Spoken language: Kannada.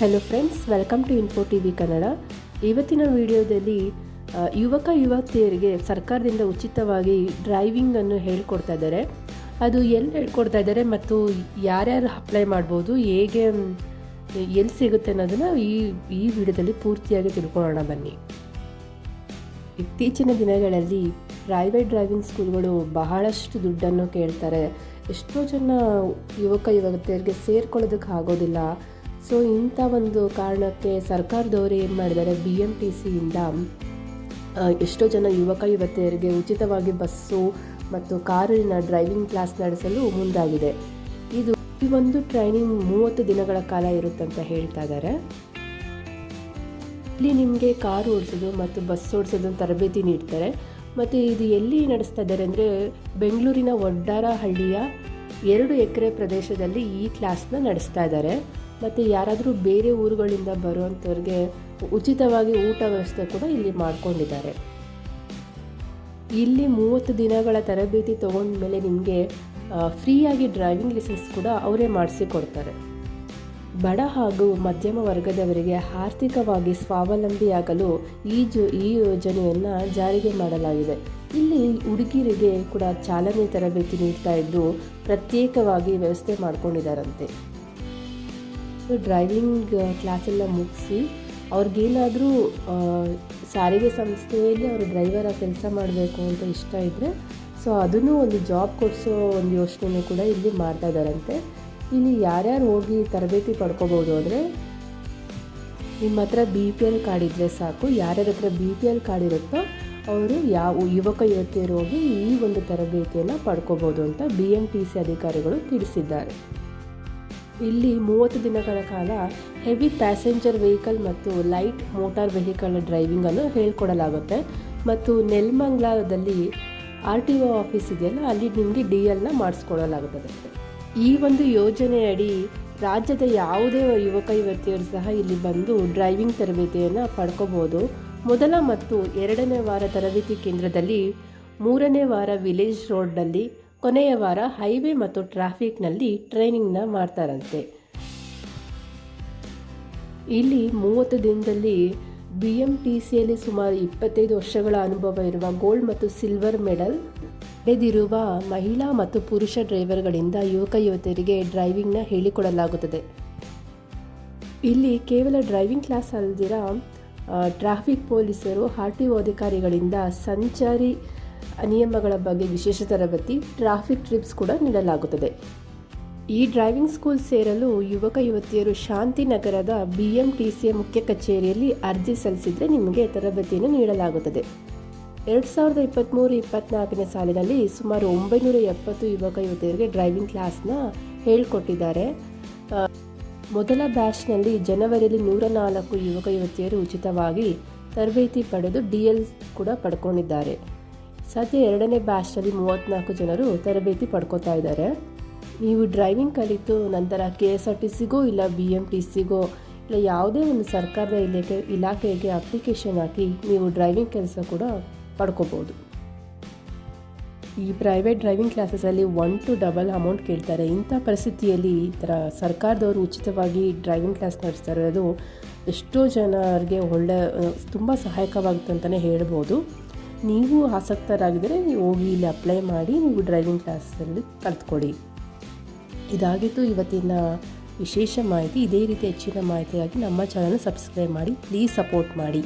Hello friends welcome to info T V Kannada ಇವತ್ತಿನ ವಿಡಿಯೋದಲ್ಲಿ ಯುವಕ ಯುವತಿಯರಿಗೆ ಸರ್ಕಾರದಿಂದ ಉಚಿತವಾಗಿ ಡ್ರೈವಿಂಗನ್ನು ಹೇಳ್ಕೊಡ್ತಾ ಇದ್ದಾರೆ. ಅದು ಎಲ್ಲಿ ಹೇಳ್ಕೊಡ್ತಾ ಇದ್ದಾರೆ ಮತ್ತು ಯಾರ್ಯಾರು ಅಪ್ಲೈ ಮಾಡ್ಬೋದು, ಹೇಗೆ ಎಲ್ಲಿ ಸಿಗುತ್ತೆ ಅನ್ನೋದನ್ನು ಈ ಈ ವಿಡಿಯೋದಲ್ಲಿ ಪೂರ್ತಿಯಾಗಿ ತಿಳ್ಕೊಳ್ಳೋಣ ಬನ್ನಿ. ಇತ್ತೀಚಿನ ದಿನಗಳಲ್ಲಿ ಪ್ರೈವೇಟ್ ಡ್ರೈವಿಂಗ್ ಸ್ಕೂಲ್ಗಳು ಬಹಳಷ್ಟು ದುಡ್ಡನ್ನು ಕೇಳ್ತಾರೆ. ಎಷ್ಟೋ ಜನ ಯುವಕ ಯುವತಿಯರಿಗೆ ಸೇರ್ಕೊಳ್ಳೋದಕ್ಕೆ ಆಗೋದಿಲ್ಲ. ಸೊ ಇಂಥ ಒಂದು ಕಾರಣಕ್ಕೆ ಸರ್ಕಾರದವರು ಏನು ಮಾಡಿದ್ದಾರೆ? ಬಿ ಎಂ ಟಿ ಸಿಯಿಂದ ಎಷ್ಟೋ ಜನ ಯುವಕ, ಯುವತಿಯರಿಗೆ ಉಚಿತವಾಗಿ ಬಸ್ಸು ಮತ್ತು ಕಾರಿನ ಡ್ರೈವಿಂಗ್ ಕ್ಲಾಸ್ ನಡೆಸಲು ಮುಂದಾಗಿದೆ. ಇದು ಈ ಒಂದು ಟ್ರೈನಿಂಗ್ ಮೂವತ್ತು ದಿನಗಳ ಕಾಲ ಇರುತ್ತಂತ ಹೇಳ್ತಾ ಇದ್ದಾರೆ. ಇಲ್ಲಿ ನಿಮಗೆ ಕಾರು ಓಡಿಸೋದು ಮತ್ತು ಬಸ್ ಓಡಿಸೋದು ತರಬೇತಿ ನೀಡ್ತಾರೆ. ಮತ್ತು ಇದು ಎಲ್ಲಿ ನಡೆಸ್ತಾ ಇದ್ದಾರೆ ಅಂದರೆ ಬೆಂಗಳೂರಿನ ಒಡ್ಡಾರಹಳ್ಳಿಯ ಎರಡು ಎಕರೆ ಪ್ರದೇಶದಲ್ಲಿ ಈ ಕ್ಲಾಸ್ನ ನಡೆಸ್ತಾ ಇದ್ದಾರೆ. ಮತ್ತು ಯಾರಾದರೂ ಬೇರೆ ಊರುಗಳಿಂದ ಬರುವಂಥವ್ರಿಗೆ ಉಚಿತವಾಗಿ ಊಟ ವ್ಯವಸ್ಥೆ ಕೂಡ ಇಲ್ಲಿ ಮಾಡ್ಕೊಂಡಿದ್ದಾರೆ. ಇಲ್ಲಿ ಮೂವತ್ತು ದಿನಗಳ ತರಬೇತಿ ತಗೊಂಡ್ಮೇಲೆ ನಿಮಗೆ ಫ್ರೀಯಾಗಿ ಡ್ರೈವಿಂಗ್ ಲೈಸೆನ್ಸ್ ಕೂಡ ಅವರೇ ಮಾಡಿಸಿಕೊಡ್ತಾರೆ. ಬಡ ಹಾಗೂ ಮಧ್ಯಮ ವರ್ಗದವರಿಗೆ ಆರ್ಥಿಕವಾಗಿ ಸ್ವಾವಲಂಬಿಯಾಗಲು ಈ ಜೊ, ಈ ಯೋಜನೆಯನ್ನು ಜಾರಿಗೆ ಮಾಡಲಾಗಿದೆ. ಇಲ್ಲಿ ಹುಡುಗಿರಿಗೆ ಕೂಡ ಚಾಲನೆ ತರಬೇತಿ ನೀಡ್ತಾ ಇದ್ದು ಪ್ರತ್ಯೇಕವಾಗಿ ವ್ಯವಸ್ಥೆ ಮಾಡ್ಕೊಂಡಿದ್ದಾರಂತೆ. ಡ್ರೈವಿಂಗ್ ಕ್ಲಾಸೆಲ್ಲ ಮುಗಿಸಿ, ಅವ್ರಿಗೇನಾದರೂ ಸಾರಿಗೆ ಸಂಸ್ಥೆಯಲ್ಲಿ ಅವರು ಡ್ರೈವರ ಕೆಲಸ ಮಾಡಬೇಕು ಅಂತ ಇಷ್ಟ ಇದ್ದರೆ ಸೊ ಅದನ್ನು ಒಂದು ಜಾಬ್ ಕೊಡಿಸೋ ಒಂದು ಯೋಚನೆ ಕೂಡ ಇಲ್ಲಿ ಮಾಡ್ತಾ ಇದ್ದಾರಂತೆ. ಇಲ್ಲಿ ಯಾರ್ಯಾರು ಹೋಗಿ ತರಬೇತಿ ಪಡ್ಕೋಬೋದು ಅಂದರೆ, ನಿಮ್ಮ ಹತ್ರ ಬಿ ಪಿ ಎಲ್ ಕಾರ್ಡ್ ಇದ್ದರೆ ಸಾಕು, ಯಾರ್ಯಾರ ಹತ್ರ ಬಿ ಪಿ ಎಲ್ ಕಾರ್ಡ್ ಇರುತ್ತೋ, ಅವರು ಯಾವ ಯುವಕ, ಯುವತಿಯರು ಹೋಗಿ ಈ ಒಂದು ತರಬೇತಿಯನ್ನು ಪಡ್ಕೋಬೋದು ಅಂತ ಬಿ ಎಂ ಟಿ ಸಿ ಅಧಿಕಾರಿಗಳು ತಿಳಿಸಿದ್ದಾರೆ. ಇಲ್ಲಿ ಮೂವತ್ತು ದಿನಗಳ ಕಾಲ ಹೆವಿ ಪ್ಯಾಸೆಂಜರ್ ವೆಹಿಕಲ್ ಮತ್ತು ಲೈಟ್ ಮೋಟಾರ್ ವೆಹಿಕಲ್ ಡ್ರೈವಿಂಗನ್ನು ಹೇಳ್ಕೊಡಲಾಗುತ್ತೆ. ಮತ್ತು ನೆಲ್ಮಂಗ್ಲಾದಲ್ಲಿ ಆರ್ ಟಿ ಒ ಆಫೀಸ್ ಇದೆಯಲ್ಲ, ಅಲ್ಲಿ ನಿಮಗೆ ಡಿ ಎಲ್ನ ಮಾಡಿಸ್ಕೊಡಲಾಗುತ್ತದೆ. ಈ ಒಂದು ಯೋಜನೆಯಡಿ ರಾಜ್ಯದ ಯಾವುದೇ ಯುವಕ ಯುವತಿಯರು ಸಹ ಇಲ್ಲಿ ಬಂದು ಡ್ರೈವಿಂಗ್ ತರಬೇತಿಯನ್ನು ಪಡ್ಕೋಬೋದು. ಮೊದಲ ಮತ್ತು ಎರಡನೇ ವಾರ ತರಬೇತಿ ಕೇಂದ್ರದಲ್ಲಿ ಮೂರನೇ ವಾರ ವಿಲೇಜ್ ರೋಡ್ನಲ್ಲಿ ಕೊನೆಯ ವಾರ ಹೈವೇ ಮತ್ತು ಟ್ರಾಫಿಕ್ನಲ್ಲಿ ಟ್ರೈನಿಂಗ್ನ ಮಾಡ್ತಾರಂತೆ. ಇಲ್ಲಿ ಮೂವತ್ತು ದಿನದಲ್ಲಿ ಬಿ ಎಂ ಟಿ ಸಿಯಲ್ಲಿ ಸುಮಾರು ಇಪ್ಪತ್ತೈದು ವರ್ಷಗಳ ಅನುಭವ ಇರುವ ಗೋಲ್ಡ್ ಮತ್ತು ಸಿಲ್ವರ್ ಮೆಡಲ್ ಪಡೆದಿರುವ ಮಹಿಳಾ ಮತ್ತು ಪುರುಷ ಡ್ರೈವರ್ಗಳಿಂದ ಯುವಕ ಯುವತಿಯರಿಗೆ ಡ್ರೈವಿಂಗ್ನ ಹೇಳಿಕೊಡಲಾಗುತ್ತದೆ. ಇಲ್ಲಿ ಕೇವಲ ಡ್ರೈವಿಂಗ್ ಕ್ಲಾಸ್ ಅಲ್ದಿರ ಟ್ರಾಫಿಕ್ ಪೊಲೀಸರು, ಆರ್ ಟಿ ಅಧಿಕಾರಿಗಳಿಂದ ಸಂಚಾರಿ ನಿಯಮಗಳ ಬಗ್ಗೆ ವಿಶೇಷ ತರಬೇತಿ ಟ್ರಾಫಿಕ್ ಟ್ರಿಪ್ಸ್ ಕೂಡ ನೀಡಲಾಗುತ್ತದೆ. ಈ ಡ್ರೈವಿಂಗ್ ಸ್ಕೂಲ್ ಸೇರಲು ಯುವಕ ಯುವತಿಯರು ಶಾಂತಿನಗರದ ಬಿ ಎಂ ಟಿ ಸಿಯ ಮುಖ್ಯ ಕಚೇರಿಯಲ್ಲಿ ಅರ್ಜಿ ಸಲ್ಲಿಸಿದರೆ ನಿಮಗೆ ತರಬೇತಿಯನ್ನು ನೀಡಲಾಗುತ್ತದೆ. ಎರಡು ಸಾವಿರದ ಇಪ್ಪತ್ತ್ಮೂರು ಇಪ್ಪತ್ತ್ನಾಲ್ಕನೇ ಸಾಲಿನಲ್ಲಿ ಸುಮಾರು ಒಂಬೈನೂರ ಎಪ್ಪತ್ತು ಯುವಕ ಯುವತಿಯರಿಗೆ ಡ್ರೈವಿಂಗ್ ಕ್ಲಾಸ್ನ ಹೇಳಿಕೊಟ್ಟಿದ್ದಾರೆ. ಮೊದಲ ಬ್ಯಾಚ್ನಲ್ಲಿ ಜನವರಿಯಲ್ಲಿ ನೂರ ನಾಲ್ಕು ಯುವಕ ಯುವತಿಯರು ಉಚಿತವಾಗಿ ತರಬೇತಿ ಪಡೆದು ಡಿ ಎಲ್ ಕೂಡ ಪಡ್ಕೊಂಡಿದ್ದಾರೆ. ಸದ್ಯ ಎರಡನೇ ಬ್ಯಾಚ್ನಲ್ಲಿ ಮೂವತ್ತ್ನಾಲ್ಕು ಜನರು ತರಬೇತಿ ಪಡ್ಕೋತಾ ಇದ್ದಾರೆ. ನೀವು ಡ್ರೈವಿಂಗ್ ಕಲಿತು ನಂತರ ಕೆ ಎಸ್ ಆರ್ ಟಿ ಸಿಗೋ ಇಲ್ಲ ಬಿ ಎಂ ಟಿ ಸಿಗೋ ಇಲ್ಲ ಯಾವುದೇ ಒಂದು ಸರ್ಕಾರದ ಇಲಾಖೆ ಇಲಾಖೆಗೆ ಅಪ್ಲಿಕೇಶನ್ ಹಾಕಿ ನೀವು ಡ್ರೈವಿಂಗ್ ಕೆಲಸ ಕೂಡ ಪಡ್ಕೋಬೋದು. ಈ ಪ್ರೈವೇಟ್ ಡ್ರೈವಿಂಗ್ ಕ್ಲಾಸಸಲ್ಲಿ ಒನ್ ಟು ಡಬಲ್ ಅಮೌಂಟ್ ಕೇಳ್ತಾರೆ. ಇಂಥ ಪರಿಸ್ಥಿತಿಯಲ್ಲಿ ಈ ಥರ ಸರ್ಕಾರದವರು ಉಚಿತವಾಗಿ ಡ್ರೈವಿಂಗ್ ಕ್ಲಾಸ್ ನಡೆಸ್ತಾ ಇರೋದು ಎಷ್ಟೋ ಜನರಿಗೆ ಒಳ್ಳೆ, ತುಂಬ ಸಹಾಯಕವಾಗುತ್ತೆ ಅಂತಲೇ ಹೇಳ್ಬೋದು. ನೀವು ಆಸಕ್ತರಾಗಿದ್ದರೆ ನೀವು ಹೋಗಿ ಇಲ್ಲಿ ಅಪ್ಲೈ ಮಾಡಿ ನೀವು ಡ್ರೈವಿಂಗ್ ಕ್ಲಾಸಲ್ಲಿ ಕಲ್ತ್ಕೊಳ್ಳಿ ಇದಾಗಿತ್ತು ಇವತ್ತಿನ ವಿಶೇಷ ಮಾಹಿತಿ. ಇದೇ ರೀತಿ ಹೆಚ್ಚಿನ ಮಾಹಿತಿಗಾಗಿ ನಮ್ಮ ಚಾನಲ್ ಸಬ್ಸ್ಕ್ರೈಬ್ ಮಾಡಿ ಪ್ಲೀಸ್ ಸಪೋರ್ಟ್ ಮಾಡಿ.